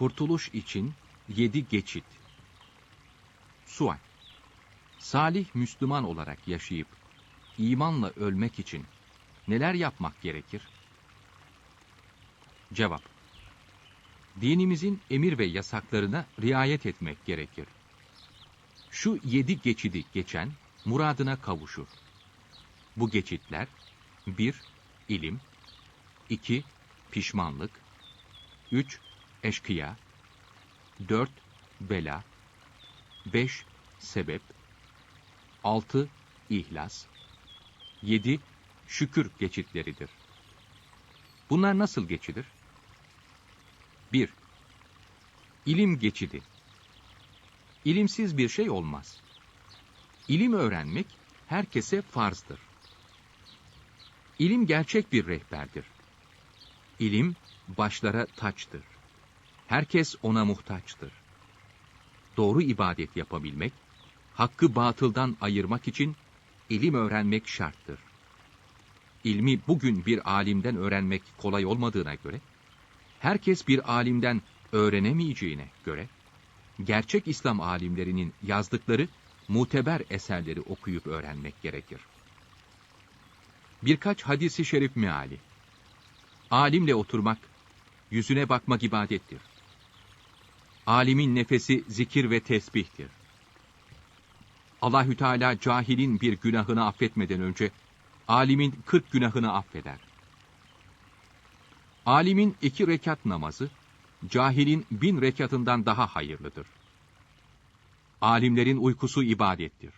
Kurtuluş için yedi geçit. Sual. Salih Müslüman olarak yaşayıp imanla ölmek için neler yapmak gerekir? Cevap. Dinimizin emir ve yasaklarına riayet etmek gerekir. Şu yedi geçidi geçen muradına kavuşur. Bu geçitler 1. ilim 2. Pişmanlık 3. Eşkıya 4. Bela 5. Sebep 6. İhlas 7. Şükür geçitleridir. Bunlar nasıl geçilir? 1. İlim geçidi. İlimsiz bir şey olmaz. İlim öğrenmek herkese farzdır. İlim gerçek bir rehberdir. İlim başlara taçtır. Herkes ona muhtaçtır. Doğru ibadet yapabilmek, hakkı batıldan ayırmak için ilim öğrenmek şarttır. İlmi bugün bir alimden öğrenmek kolay olmadığına göre, herkes bir alimden öğrenemeyeceğine göre, gerçek İslam alimlerinin yazdıkları muteber eserleri okuyup öğrenmek gerekir. Birkaç hadisi şerif meali. Alimle oturmak, yüzüne bakmak ibadettir. Alimin nefesi zikir ve tesbihtir. Allahü Teala cahilin bir günahını affetmeden önce alimin kırk günahını affeder. Alimin iki rekat namazı, cahilin bin rekatından daha hayırlıdır. Alimlerin uykusu ibadettir.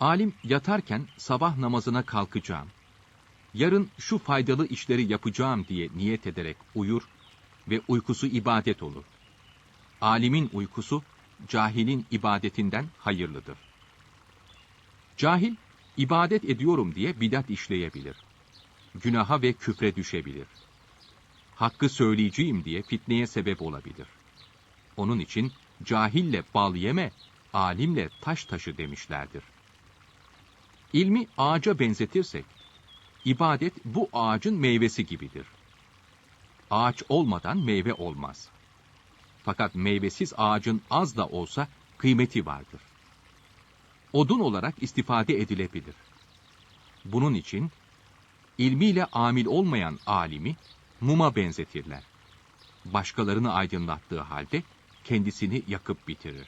Alim yatarken sabah namazına kalkacağım, yarın şu faydalı işleri yapacağım diye niyet ederek uyur ve uykusu ibadet olur. Alimin uykusu, cahilin ibadetinden hayırlıdır. Cahil, ibadet ediyorum diye bidat işleyebilir. Günaha ve küfre düşebilir. Hakkı söyleyeceğim diye fitneye sebep olabilir. Onun için cahille bal yeme, alimle taş taşı demişlerdir. İlmi ağaca benzetirsek, ibadet bu ağacın meyvesi gibidir. Ağaç olmadan meyve olmaz. Fakat meyvesiz ağacın az da olsa kıymeti vardır. Odun olarak istifade edilebilir. Bunun için ilmiyle amil olmayan alimi muma benzetirler. Başkalarını aydınlattığı halde kendisini yakıp bitirir.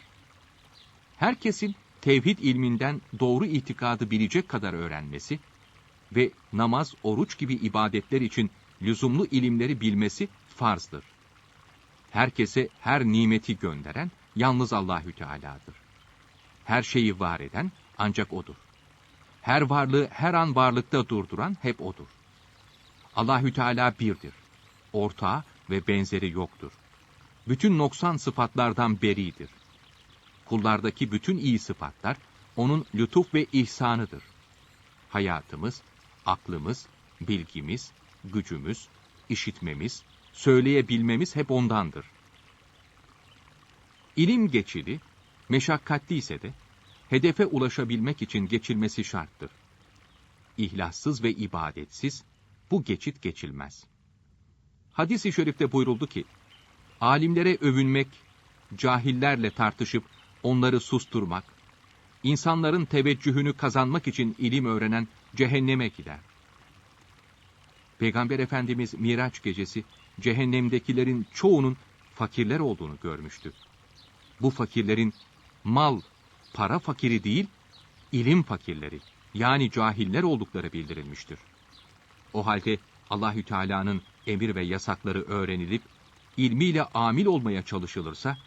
Herkesin tevhid ilminden doğru itikadı bilecek kadar öğrenmesi ve namaz, oruç gibi ibadetler için lüzumlu ilimleri bilmesi farzdır. Herkese her nimeti gönderen yalnız Allahü Teala'dır. Her şeyi var eden ancak odur. Her varlığı her an varlıkta durduran hep odur. Allahü Teala birdir. Ortağı ve benzeri yoktur. Bütün noksan sıfatlardan beridir. Kullardaki bütün iyi sıfatlar onun lütuf ve ihsanıdır. Hayatımız, aklımız, bilgimiz, gücümüz, işitmemiz, söyleyebilmemiz hep ondandır. İlim geçidi, meşakkatli ise de, hedefe ulaşabilmek için geçilmesi şarttır. İhlassız ve ibadetsiz, bu geçit geçilmez. Hadis-i şerifte buyuruldu ki, alimlere övünmek, cahillerle tartışıp onları susturmak, insanların teveccühünü kazanmak için ilim öğrenen cehenneme gider. Peygamber Efendimiz Miraç gecesi cehennemdekilerin çoğunun fakirler olduğunu görmüştü. Bu fakirlerin mal, para fakiri değil, ilim fakirleri yani cahiller oldukları bildirilmiştir. O halde Allahü Teala'nın emir ve yasakları öğrenilip ilmiyle amil olmaya çalışılırsa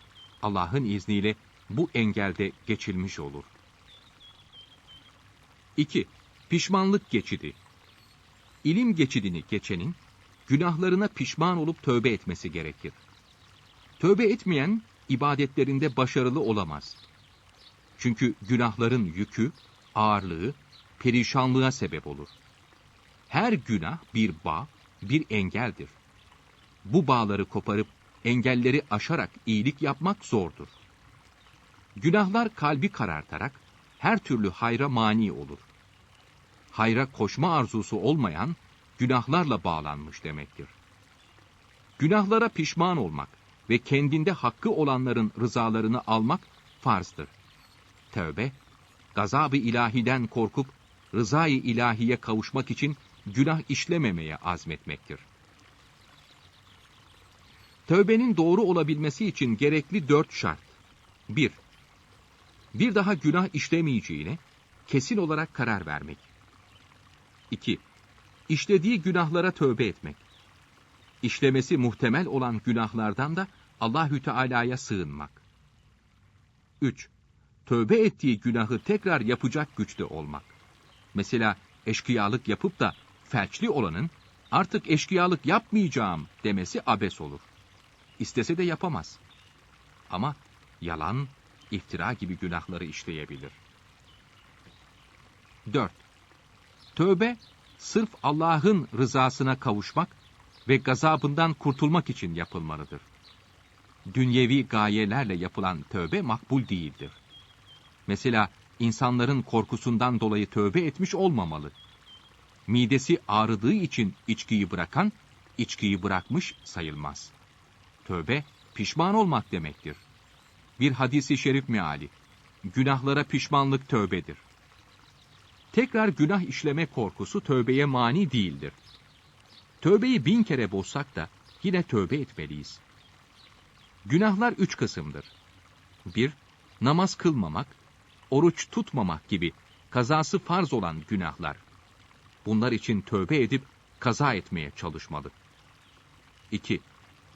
Allah'ın izniyle bu engelde geçilmiş olur. 2. Pişmanlık geçidi. İlim geçidini geçenin günahlarına pişman olup tövbe etmesi gerekir. Tövbe etmeyen ibadetlerinde başarılı olamaz. Çünkü günahların yükü, ağırlığı, perişanlığa sebep olur. Her günah bir bağ, bir engeldir. Bu bağları koparıp engelleri aşarak iyilik yapmak zordur. Günahlar kalbi karartarak her türlü hayra mani olur. Hayra koşma arzusu olmayan günahlarla bağlanmış demektir. Günahlara pişman olmak ve kendinde hakkı olanların rızalarını almak farzdır. Tövbe, gazabı ilahiden korkup rızayı ilahiye kavuşmak için günah işlememeye azmetmektir. Tövbenin doğru olabilmesi için gerekli dört şart. 1. Bir daha günah işlemeyeceğine kesin olarak karar vermek. 2. İşlediği günahlara tövbe etmek. İşlemesi muhtemel olan günahlardan da Allahü Teala'ya sığınmak. 3. Tövbe ettiği günahı tekrar yapacak güçte olmak. Mesela eşkıyalık yapıp da felçli olanın artık eşkıyalık yapmayacağım demesi abes olur. İstese de yapamaz. Ama yalan, iftira gibi günahları işleyebilir. 4. Tövbe, sırf Allah'ın rızasına kavuşmak ve gazabından kurtulmak için yapılmalıdır. Dünyevi gayelerle yapılan tövbe makbul değildir. Mesela insanların korkusundan dolayı tövbe etmiş olmamalı. Midesi ağrıdığı için içkiyi bırakan, içkiyi bırakmış sayılmaz. Tövbe, pişman olmak demektir. Bir hadisi şerif meali, günahlara pişmanlık tövbedir. Tekrar günah işleme korkusu tövbeye mani değildir. Tövbeyi bin kere bozsak da yine tövbe etmeliyiz. Günahlar üç kısımdır. 1. Namaz kılmamak, oruç tutmamak gibi kazası farz olan günahlar. Bunlar için tövbe edip kaza etmeye çalışmalı. 2.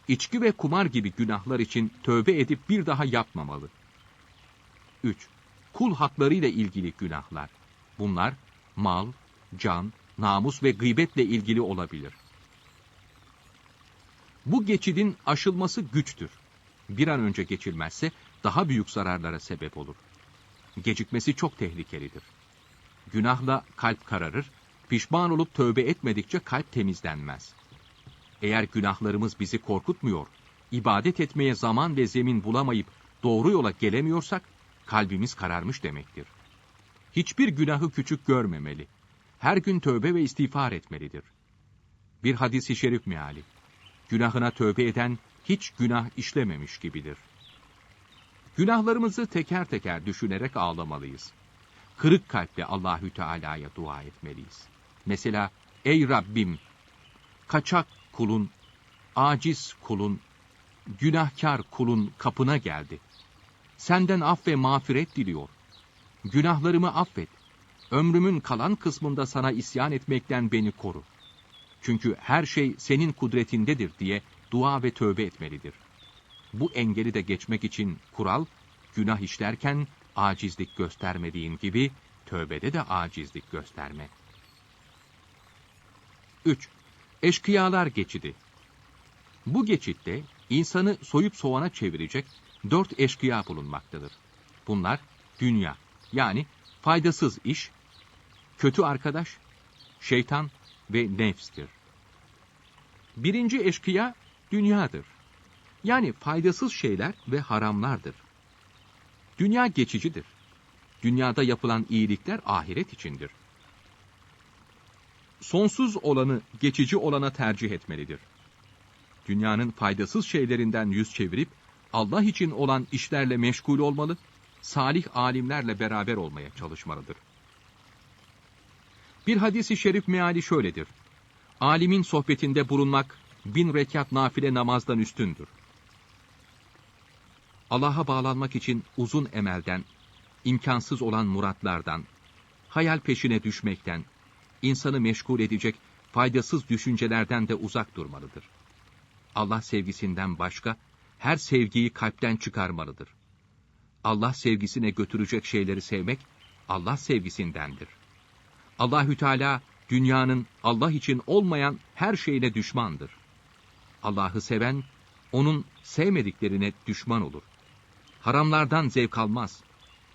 İçki ve kumar gibi günahlar için tövbe edip bir daha yapmamalı. 3. Kul haklarıyla ilgili günahlar. Bunlar mal, can, namus ve gıybetle ilgili olabilir. Bu geçidin aşılması güçtür. Bir an önce geçilmezse daha büyük zararlara sebep olur. Gecikmesi çok tehlikelidir. Günahla kalp kararır, pişman olup tövbe etmedikçe kalp temizlenmez. Eğer günahlarımız bizi korkutmuyor, ibadet etmeye zaman ve zemin bulamayıp doğru yola gelemiyorsak, kalbimiz kararmış demektir. Hiçbir günahı küçük görmemeli. Her gün tövbe ve istiğfar etmelidir. Bir hadisi şerif meali. Günahına tövbe eden hiç günah işlememiş gibidir. Günahlarımızı teker teker düşünerek ağlamalıyız. Kırık kalple Allahü Teala'ya dua etmeliyiz. Mesela ey Rabbim kaçak kulun, aciz kulun, günahkar kulun kapına geldi. Senden af ve mağfiret diliyor. Günahlarımı affet. Ömrümün kalan kısmında sana isyan etmekten beni koru. Çünkü her şey senin kudretindedir diye dua ve tövbe etmelidir. Bu engeli de geçmek için kural, günah işlerken acizlik göstermediğin gibi tövbede de acizlik gösterme. 3. Eşkıyalar geçidi. Bu geçitte insanı soyup soğana çevirecek dört eşkıya bulunmaktadır. Bunlar dünya yani faydasız iş, kötü arkadaş, şeytan ve nefstir. Birinci eşkıya dünyadır. Yani faydasız şeyler ve haramlardır. Dünya geçicidir. Dünyada yapılan iyilikler ahiret içindir. Sonsuz olanı geçici olana tercih etmelidir. Dünyanın faydasız şeylerinden yüz çevirip Allah için olan işlerle meşgul olmalı, salih alimlerle beraber olmaya çalışmalıdır. Bir hadisi şerif meali şöyledir. Alimin sohbetinde bulunmak bin rekat nafile namazdan üstündür. Allah'a bağlanmak için uzun emelden, imkansız olan muratlardan, hayal peşine düşmekten, insanı meşgul edecek faydasız düşüncelerden de uzak durmalıdır. Allah sevgisinden başka her sevgiyi kalpten çıkarmalıdır. Allah sevgisine götürecek şeyleri sevmek Allah sevgisindendir. Allahü Teala dünyanın Allah için olmayan her şeyine düşmandır. Allah'ı seven onun sevmediklerine düşman olur. Haramlardan zevk almaz.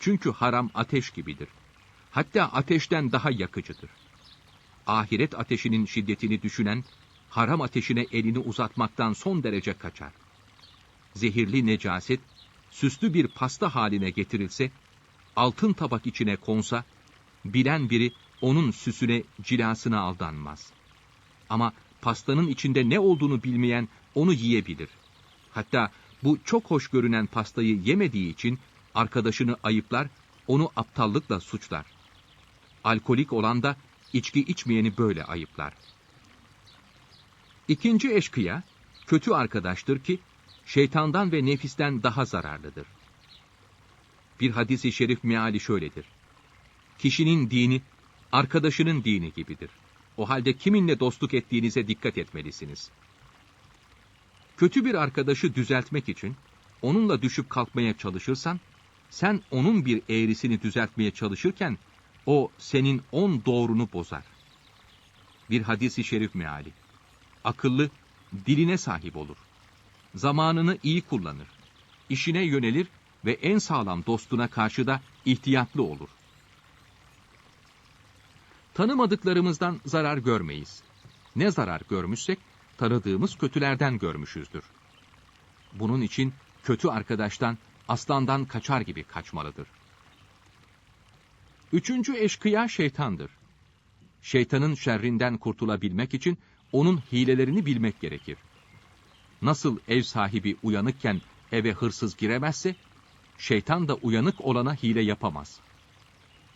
Çünkü haram ateş gibidir. Hatta ateşten daha yakıcıdır. Ahiret ateşinin şiddetini düşünen, haram ateşine elini uzatmaktan son derece kaçar. Zehirli necaset, süslü bir pasta haline getirilse, altın tabak içine konsa, bilen biri onun süsüne, cilasına aldanmaz. Ama pastanın içinde ne olduğunu bilmeyen onu yiyebilir. Hatta bu çok hoş görünen pastayı yemediği için arkadaşını ayıplar, onu aptallıkla suçlar. Alkolik olan da içki içmeyeni böyle ayıplar. İkinci eşkıya, kötü arkadaştır ki, şeytandan ve nefisten daha zararlıdır. Bir hadisi şerif meali şöyledir. Kişinin dini, arkadaşının dini gibidir. O halde kiminle dostluk ettiğinize dikkat etmelisiniz. Kötü bir arkadaşı düzeltmek için, onunla düşüp kalkmaya çalışırsan, sen onun bir eğrisini düzeltmeye çalışırken, o senin on doğrunu bozar. Bir hadisi şerif meali. Akıllı, diline sahip olur. Zamanını iyi kullanır. işine yönelir ve en sağlam dostuna karşı da ihtiyatlı olur. Tanımadıklarımızdan zarar görmeyiz. Ne zarar görmüşsek, tanıdığımız kötülerden görmüşüzdür. Bunun için kötü arkadaştan, aslandan kaçar gibi kaçmalıdır. Üçüncü eşkıya şeytandır. Şeytanın şerrinden kurtulabilmek için onun hilelerini bilmek gerekir. Nasıl ev sahibi uyanıkken eve hırsız giremezse, şeytan da uyanık olana hile yapamaz.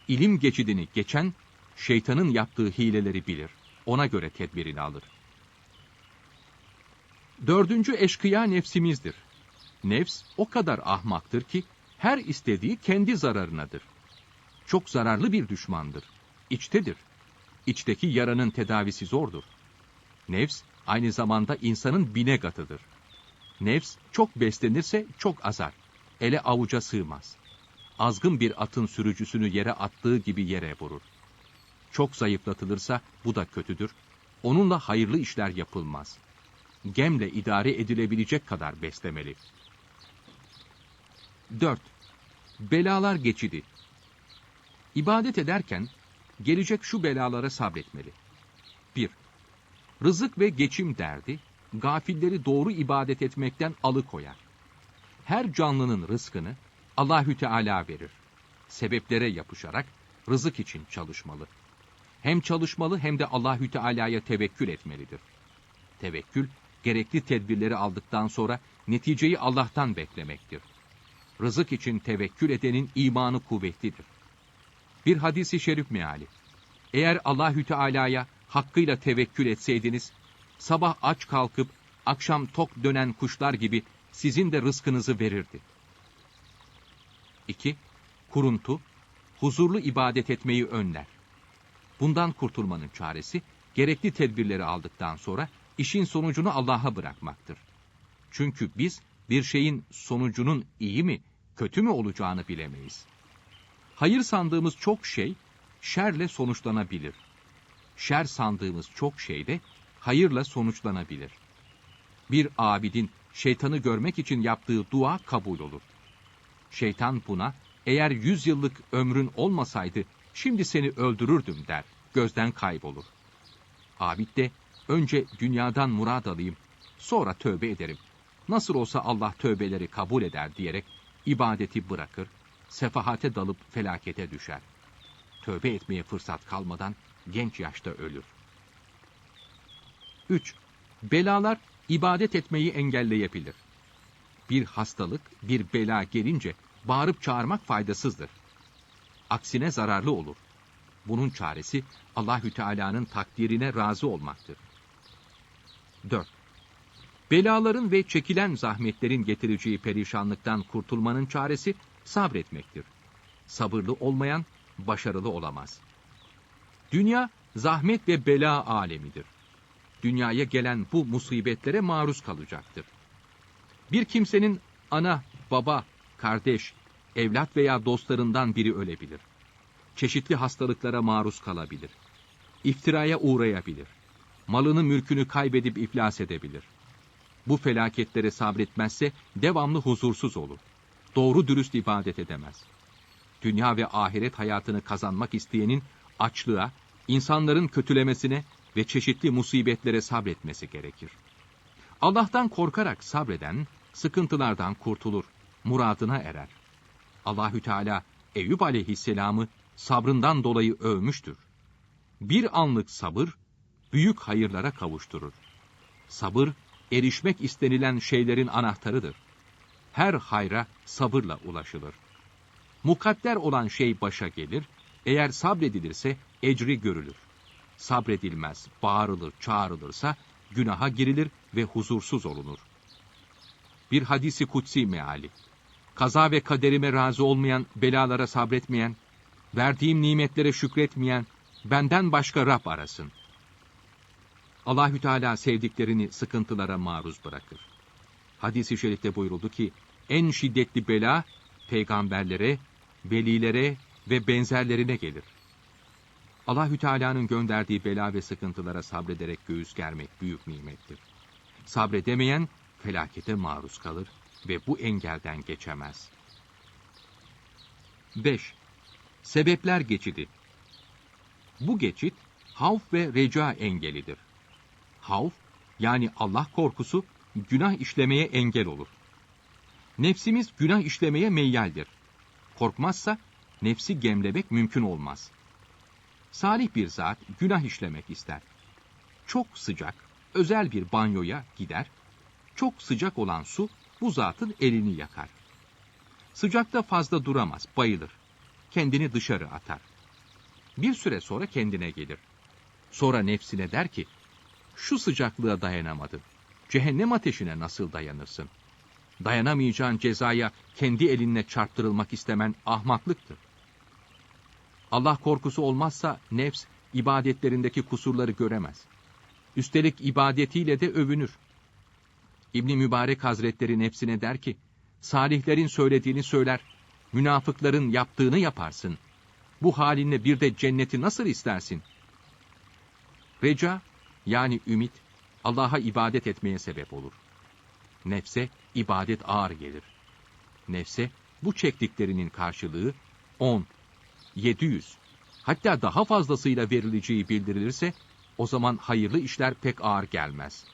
İlim geçidini geçen, şeytanın yaptığı hileleri bilir. Ona göre tedbirini alır. Dördüncü eşkıya nefsimizdir. Nefs o kadar ahmaktır ki, her istediği kendi zararınadır. Çok zararlı bir düşmandır. İçtedir. İçteki yaranın tedavisi zordur. Nefs, aynı zamanda insanın binegatıdır. Nefs, çok beslenirse çok azar. Ele avuca sığmaz. Azgın bir atın sürücüsünü yere attığı gibi yere vurur. Çok zayıflatılırsa bu da kötüdür. Onunla hayırlı işler yapılmaz. Gemle idare edilebilecek kadar beslemeli. 4. Belalar geçidi. İbadet ederken gelecek şu belalara sabretmeli. 1. Rızık ve geçim derdi, gafilleri doğru ibadet etmekten alıkoyar. Her canlının rızkını Allahü Teala verir. Sebeplere yapışarak rızık için çalışmalı. Hem çalışmalı hem de Allahü Teala'ya tevekkül etmelidir. Tevekkül, gerekli tedbirleri aldıktan sonra neticeyi Allah'tan beklemektir. Rızık için tevekkül edenin imanı kuvvetlidir. Bir hadisi şerif meali. Eğer Allahü Teala'ya hakkıyla tevekkül etseydiniz, sabah aç kalkıp akşam tok dönen kuşlar gibi sizin de rızkınızı verirdi. 2. Kuruntu, huzurlu ibadet etmeyi önler. Bundan kurtulmanın çaresi, gerekli tedbirleri aldıktan sonra işin sonucunu Allah'a bırakmaktır. Çünkü biz bir şeyin sonucunun iyi mi, kötü mü olacağını bilemeyiz. Hayır sandığımız çok şey, şerle sonuçlanabilir. Şer sandığımız çok şey de hayırla sonuçlanabilir. Bir abidin şeytanı görmek için yaptığı dua kabul olur. Şeytan buna, eğer yüz yıllık ömrün olmasaydı, şimdi seni öldürürdüm der, gözden kaybolur. Abid de, önce dünyadan murad alayım, sonra tövbe ederim. Nasıl olsa Allah tövbeleri kabul eder diyerek ibadeti bırakır, sefahate dalıp felakete düşer. Tövbe etmeye fırsat kalmadan genç yaşta ölür. 3. Belalar ibadet etmeyi engelleyebilir. Bir hastalık, bir bela gelince bağırıp çağırmak faydasızdır. Aksine zararlı olur. Bunun çaresi Allahü Teala'nın takdirine razı olmaktır. 4. Belaların ve çekilen zahmetlerin getireceği perişanlıktan kurtulmanın çaresi sabretmektir. Sabırlı olmayan başarılı olamaz. Dünya zahmet ve bela alemidir. Dünyaya gelen bu musibetlere maruz kalacaktır. Bir kimsenin ana, baba, kardeş, evlat veya dostlarından biri ölebilir. Çeşitli hastalıklara maruz kalabilir. İftiraya uğrayabilir. Malını mülkünü kaybedip iflas edebilir. Bu felaketlere sabretmezse devamlı huzursuz olur. Doğru dürüst ibadet edemez. Dünya ve ahiret hayatını kazanmak isteyenin açlığa, insanların kötülemesine ve çeşitli musibetlere sabretmesi gerekir. Allah'tan korkarak sabreden sıkıntılardan kurtulur, muradına erer. Allahü Teala Eyüp Aleyhisselam'ı sabrından dolayı övmüştür. Bir anlık sabır büyük hayırlara kavuşturur. Sabır erişmek istenilen şeylerin anahtarıdır. Her hayra sabırla ulaşılır. Mukadder olan şey başa gelir, eğer sabredilirse ecri görülür. Sabredilmez, bağırılır, çağrılırsa günaha girilir ve huzursuz olunur. Bir hadisi kutsi meali. Kaza ve kaderime razı olmayan, belalara sabretmeyen, verdiğim nimetlere şükretmeyen, benden başka Rab arasın. Allahü Teala sevdiklerini sıkıntılara maruz bırakır. Hadis-i şerifte buyuruldu ki, en şiddetli bela, peygamberlere, velilere ve benzerlerine gelir. Allahü Teala'nın gönderdiği bela ve sıkıntılara sabrederek göğüs germek büyük nimettir. Sabredemeyen felakete maruz kalır ve bu engelden geçemez. 5. Sebepler geçidi. Bu geçit havf ve reca engelidir. Havf yani Allah korkusu günah işlemeye engel olur. Nefsimiz günah işlemeye meyyaldir. Korkmazsa nefsi gemlemek mümkün olmaz. Salih bir zat günah işlemek ister. Çok sıcak, özel bir banyoya gider. Çok sıcak olan su bu zatın elini yakar. Sıcakta fazla duramaz, bayılır. Kendini dışarı atar. Bir süre sonra kendine gelir. Sonra nefsine der ki, şu sıcaklığa dayanamadım. Cehennem ateşine nasıl dayanırsın? Dayanamayacağın cezaya kendi elinle çarptırılmak istemen ahmaklıktır. Allah korkusu olmazsa nefs ibadetlerindeki kusurları göremez. Üstelik ibadetiyle de övünür. İbn Mübarek Hazretleri nefsine der ki, salihlerin söylediğini söyler, münafıkların yaptığını yaparsın. Bu halinle bir de cenneti nasıl istersin? Reca, yani ümit, Allah'a ibadet etmeye sebep olur. Nefse ibadet ağır gelir. Nefse bu çektiklerinin karşılığı 10, 700, hatta daha fazlasıyla verileceği bildirilirse o zaman hayırlı işler pek ağır gelmez.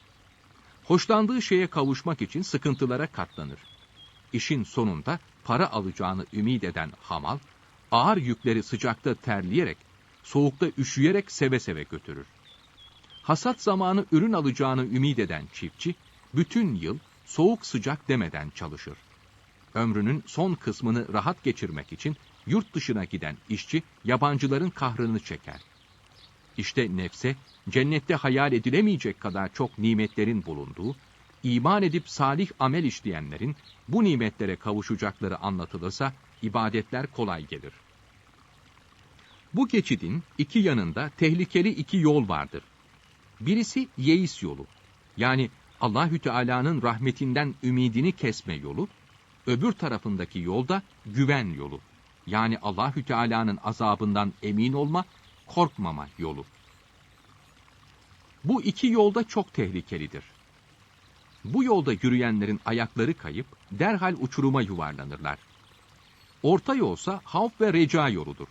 Hoşlandığı şeye kavuşmak için sıkıntılara katlanır. İşin sonunda para alacağını ümit eden hamal, ağır yükleri sıcakta terleyerek, soğukta üşüyerek seve seve götürür. Hasat zamanı ürün alacağını ümit eden çiftçi, bütün yıl soğuk sıcak demeden çalışır. Ömrünün son kısmını rahat geçirmek için yurt dışına giden işçi yabancıların kahrını çeker. İşte nefse cennette hayal edilemeyecek kadar çok nimetlerin bulunduğu, iman edip salih amel işleyenlerin bu nimetlere kavuşacakları anlatılırsa ibadetler kolay gelir. Bu geçidin iki yanında tehlikeli iki yol vardır. Birisi yeis yolu. Yani Allahü Teala'nın rahmetinden ümidini kesme yolu. Öbür tarafındaki yolda güven yolu. Yani Allahü Teala'nın azabından emin olma, korkmama yolu. Bu iki yolda çok tehlikelidir. Bu yolda yürüyenlerin ayakları kayıp derhal uçuruma yuvarlanırlar. Orta yolsa havf ve reca yoludur.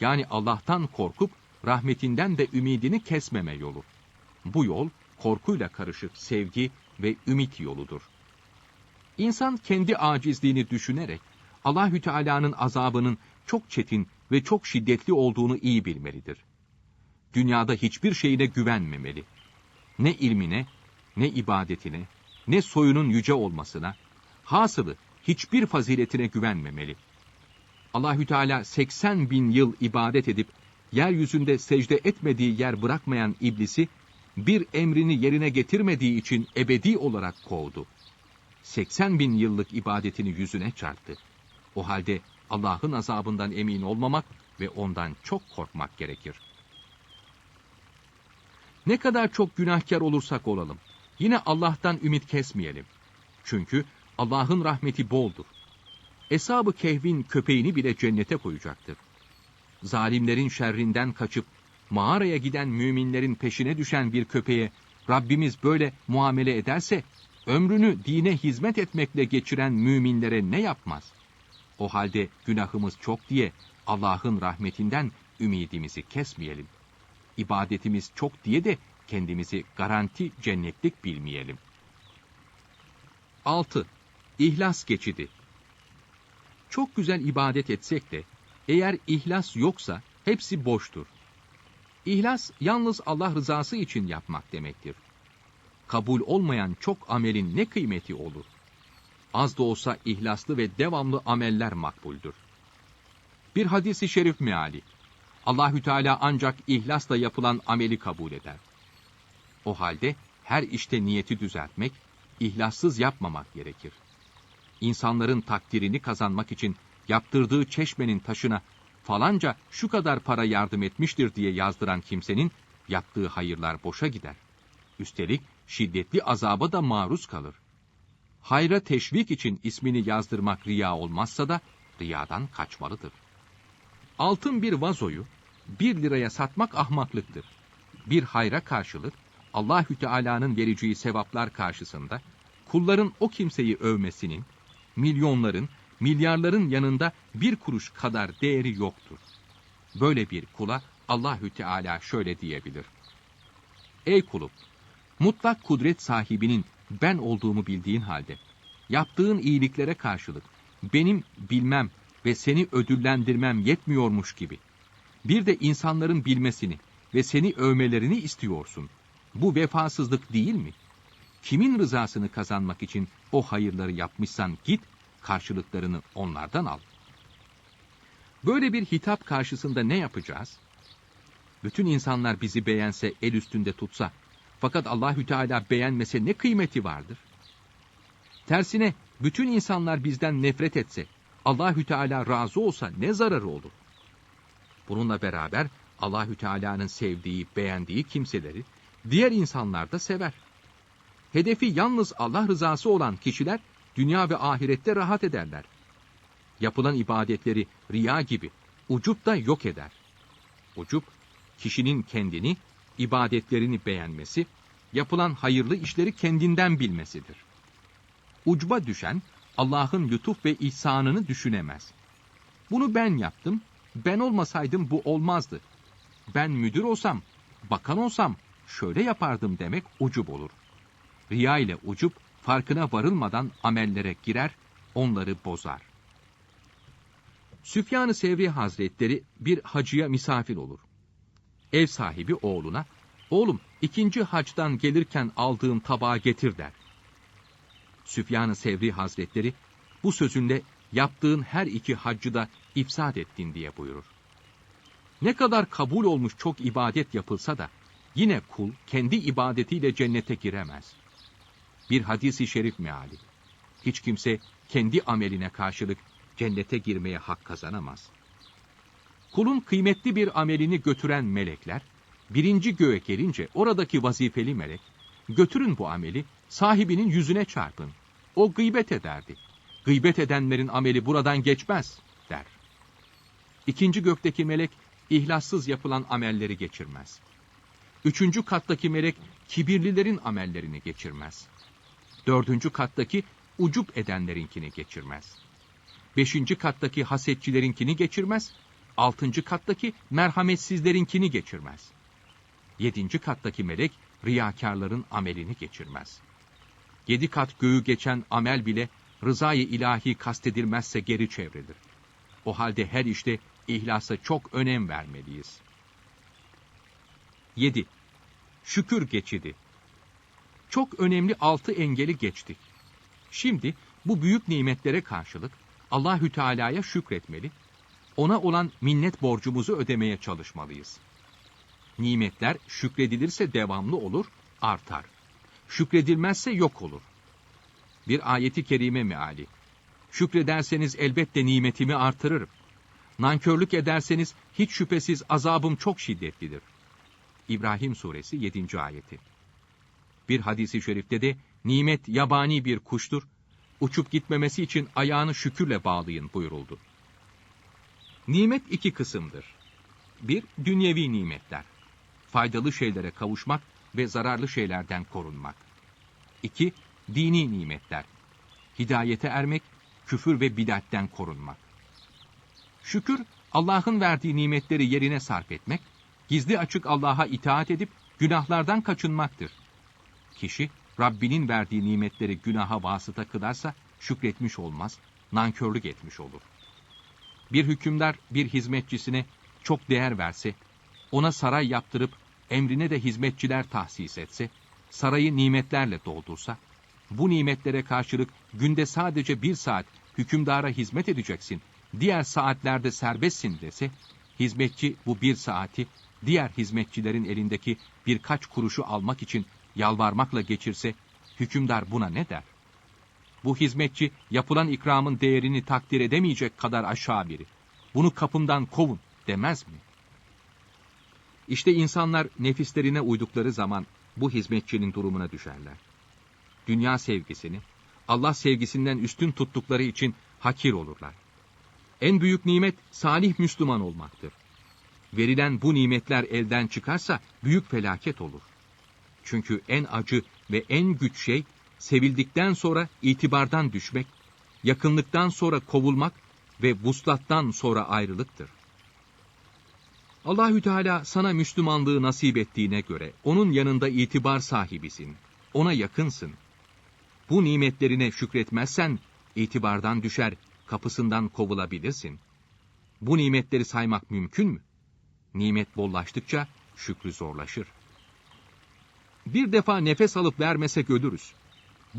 Yani Allah'tan korkup rahmetinden de ümidini kesmeme yolu. Bu yol korkuyla karışık sevgi ve ümit yoludur. İnsan kendi acizliğini düşünerek Allahü Teala'nın azabının çok çetin ve çok şiddetli olduğunu iyi bilmelidir. Dünyada hiçbir şeyine güvenmemeli. Ne ilmine, ne ibadetine, ne soyunun yüce olmasına, hasılı hiçbir faziletine güvenmemeli. Allahü Teala 80 bin yıl ibadet edip yeryüzünde secde etmediği yer bırakmayan iblisi bir emrini yerine getirmediği için ebedi olarak kovdu. 80 bin yıllık ibadetini yüzüne çarptı. O halde Allah'ın azabından emin olmamak ve ondan çok korkmak gerekir. Ne kadar çok günahkar olursak olalım, yine Allah'tan ümit kesmeyelim. Çünkü Allah'ın rahmeti boldur. Eshab-ı Kehv'in köpeğini bile cennete koyacaktır. Zalimlerin şerrinden kaçıp mağaraya giden müminlerin peşine düşen bir köpeğe Rabbimiz böyle muamele ederse, ömrünü dine hizmet etmekle geçiren müminlere ne yapmaz? O halde günahımız çok diye Allah'ın rahmetinden ümidimizi kesmeyelim. İbadetimiz çok diye de kendimizi garanti cennetlik bilmeyelim. 6. İhlas geçidi. Çok güzel ibadet etsek de eğer ihlas yoksa hepsi boştur. İhlas yalnız Allah rızası için yapmak demektir. kabul olmayan çok amelin ne kıymeti olur? Az da olsa ihlaslı ve devamlı ameller makbuldür. Bir hadisi şerif meali. Allahü Teala ancak ihlasla yapılan ameli kabul eder. O halde her işte niyeti düzeltmek, ihlassız yapmamak gerekir. İnsanların takdirini kazanmak için yaptırdığı çeşmenin taşına falanca şu kadar para yardım etmiştir diye yazdıran kimsenin yaptığı hayırlar boşa gider. Üstelik şiddetli azaba da maruz kalır. Hayra teşvik için ismini yazdırmak riya olmazsa da riyadan kaçmalıdır. Altın bir vazoyu bir liraya satmak ahmaklıktır. Bir hayra karşılık Allahü Teala'nın vereceği sevaplar karşısında kulların o kimseyi övmesinin milyonların, milyarların yanında bir kuruş kadar değeri yoktur. Böyle bir kula Allahü Teala şöyle diyebilir. Ey kulum, mutlak kudret sahibinin ben olduğumu bildiğin halde, yaptığın iyiliklere karşılık benim bilmem ve seni ödüllendirmem yetmiyormuş gibi, bir de insanların bilmesini ve seni övmelerini istiyorsun. Bu vefasızlık değil mi? Kimin rızasını kazanmak için o hayırları yapmışsan git, karşılıklarını onlardan al. Böyle bir hitap karşısında ne yapacağız? Bütün insanlar bizi beğense, el üstünde tutsa, fakat Allahü Teala beğenmese ne kıymeti vardır? Tersine bütün insanlar bizden nefret etse, Allahü Teala razı olsa ne zararı olur? Bununla beraber Allahü Teala'nın sevdiği, beğendiği kimseleri diğer insanlar da sever. Hedefi yalnız Allah rızası olan kişiler dünya ve ahirette rahat ederler. Yapılan ibadetleri riya gibi ucup da yok eder. Ucup, kişinin kendini, ibadetlerini beğenmesi, yapılan hayırlı işleri kendinden bilmesidir. Ucba düşen, Allah'ın lütuf ve ihsanını düşünemez. Bunu ben yaptım, ben olmasaydım bu olmazdı. Ben müdür olsam, bakan olsam şöyle yapardım demek ucub olur. Riya ile ucup farkına varılmadan amellere girer, onları bozar. Süfyan-ı Sevri Hazretleri bir hacıya misafir olur. Ev sahibi oğluna, oğlum ikinci hacdan gelirken aldığım tabağı getir der. Süfyan-ı Sevri Hazretleri bu sözünde yaptığın her iki haccı da ifsad ettin diye buyurur. Ne kadar kabul olmuş çok ibadet yapılsa da yine kul kendi ibadetiyle cennete giremez. Bir hadisi şerif meali. Hiç kimse kendi ameline karşılık cennete girmeye hak kazanamaz. Kulun kıymetli bir amelini götüren melekler, birinci göğe gelince oradaki vazifeli melek, götürün bu ameli sahibinin yüzüne çarpın. O gıybet ederdi. Gıybet edenlerin ameli buradan geçmez, der. İkinci gökteki melek, ihlassız yapılan amelleri geçirmez. Üçüncü kattaki melek, kibirlilerin amellerini geçirmez. Dördüncü kattaki, ucup edenlerinkini geçirmez. Beşinci kattaki hasetçilerinkini geçirmez. Altıncı kattaki merhametsizlerinkini geçirmez. Yedinci kattaki melek, riyakarların amelini geçirmez. Yedi kat göğü geçen amel bile rızayı ilahi kastedilmezse geri çevrilir. O halde her işte ihlasa çok önem vermeliyiz. 7. Şükür geçidi. Çok önemli altı engeli geçtik. Şimdi bu büyük nimetlere karşılık Allahü Teala'ya şükretmeli, ona olan minnet borcumuzu ödemeye çalışmalıyız. Nimetler şükredilirse devamlı olur, artar. Şükredilmezse yok olur. Bir ayeti kerime meali. Şükrederseniz elbette nimetimi artırırım. Nankörlük ederseniz hiç şüphesiz azabım çok şiddetlidir. İbrahim suresi 7. ayeti. Bir hadisi şerifte de nimet yabani bir kuştur, uçup gitmemesi için ayağını şükürle bağlayın buyuruldu. Nimet iki kısımdır. Bir, dünyevi nimetler. Faydalı şeylere kavuşmak ve zararlı şeylerden korunmak. İki, dini nimetler. Hidayete ermek, küfür ve bidatten korunmak. Şükür, Allah'ın verdiği nimetleri yerine sarf etmek, gizli açık Allah'a itaat edip günahlardan kaçınmaktır. Kişi, Rabbinin verdiği nimetleri günaha vasıta kılarsa şükretmiş olmaz, nankörlük etmiş olur. Bir hükümdar bir hizmetçisine çok değer verse, ona saray yaptırıp emrine de hizmetçiler tahsis etse, sarayı nimetlerle doldursa, bu nimetlere karşılık günde sadece bir saat hükümdara hizmet edeceksin, diğer saatlerde serbestsin dese, hizmetçi bu bir saati diğer hizmetçilerin elindeki birkaç kuruşu almak için yalvarmakla geçirse, hükümdar buna ne der? Bu hizmetçi yapılan ikramın değerini takdir edemeyecek kadar aşağı biri. Bunu kapımdan kovun demez mi? İşte insanlar nefislerine uydukları zaman bu hizmetçinin durumuna düşerler. Dünya sevgisini, Allah sevgisinden üstün tuttukları için hakir olurlar. En büyük nimet salih Müslüman olmaktır. Verilen bu nimetler elden çıkarsa büyük felaket olur. Çünkü en acı ve en güç şey sevildikten sonra itibardan düşmek, yakınlıktan sonra kovulmak ve vuslattan sonra ayrılıktır. Allahü Teala sana Müslümanlığı nasip ettiğine göre onun yanında itibar sahibisin. Ona yakınsın. Bu nimetlerine şükretmezsen itibardan düşer, kapısından kovulabilirsin. Bu nimetleri saymak mümkün mü? Nimet bollaştıkça şükrü zorlaşır. Bir defa nefes alıp vermesek ölürüz.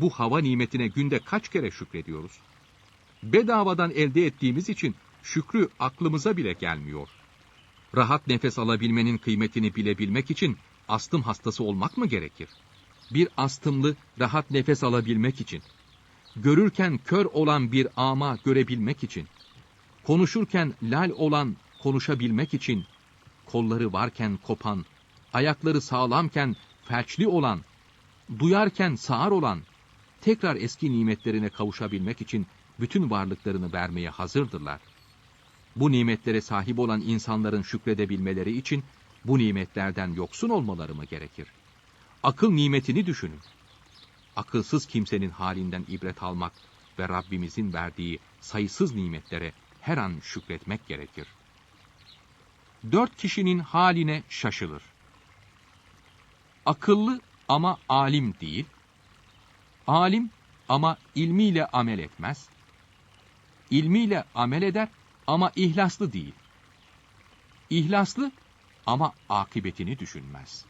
Bu hava nimetine günde kaç kere şükrediyoruz? Bedavadan elde ettiğimiz için şükrü aklımıza bile gelmiyor. Rahat nefes alabilmenin kıymetini bilebilmek için astım hastası olmak mı gerekir? Bir astımlı rahat nefes alabilmek için, görürken kör olan bir ama görebilmek için, konuşurken lal olan konuşabilmek için, kolları varken kopan, ayakları sağlamken felçli olan, duyarken sağır olan, tekrar eski nimetlerine kavuşabilmek için bütün varlıklarını vermeye hazırdırlar. Bu nimetlere sahip olan insanların şükredebilmeleri için bu nimetlerden yoksun olmaları mı gerekir? Akıl nimetini düşünün. Akılsız kimsenin halinden ibret almak ve Rabbimizin verdiği sayısız nimetlere her an şükretmek gerekir. Dört kişinin haline şaşılır. Akıllı ama alim değil, alim ama ilmiyle amel etmez, ilmiyle amel eder ama ihlaslı değil. İhlaslı ama akıbetini düşünmez.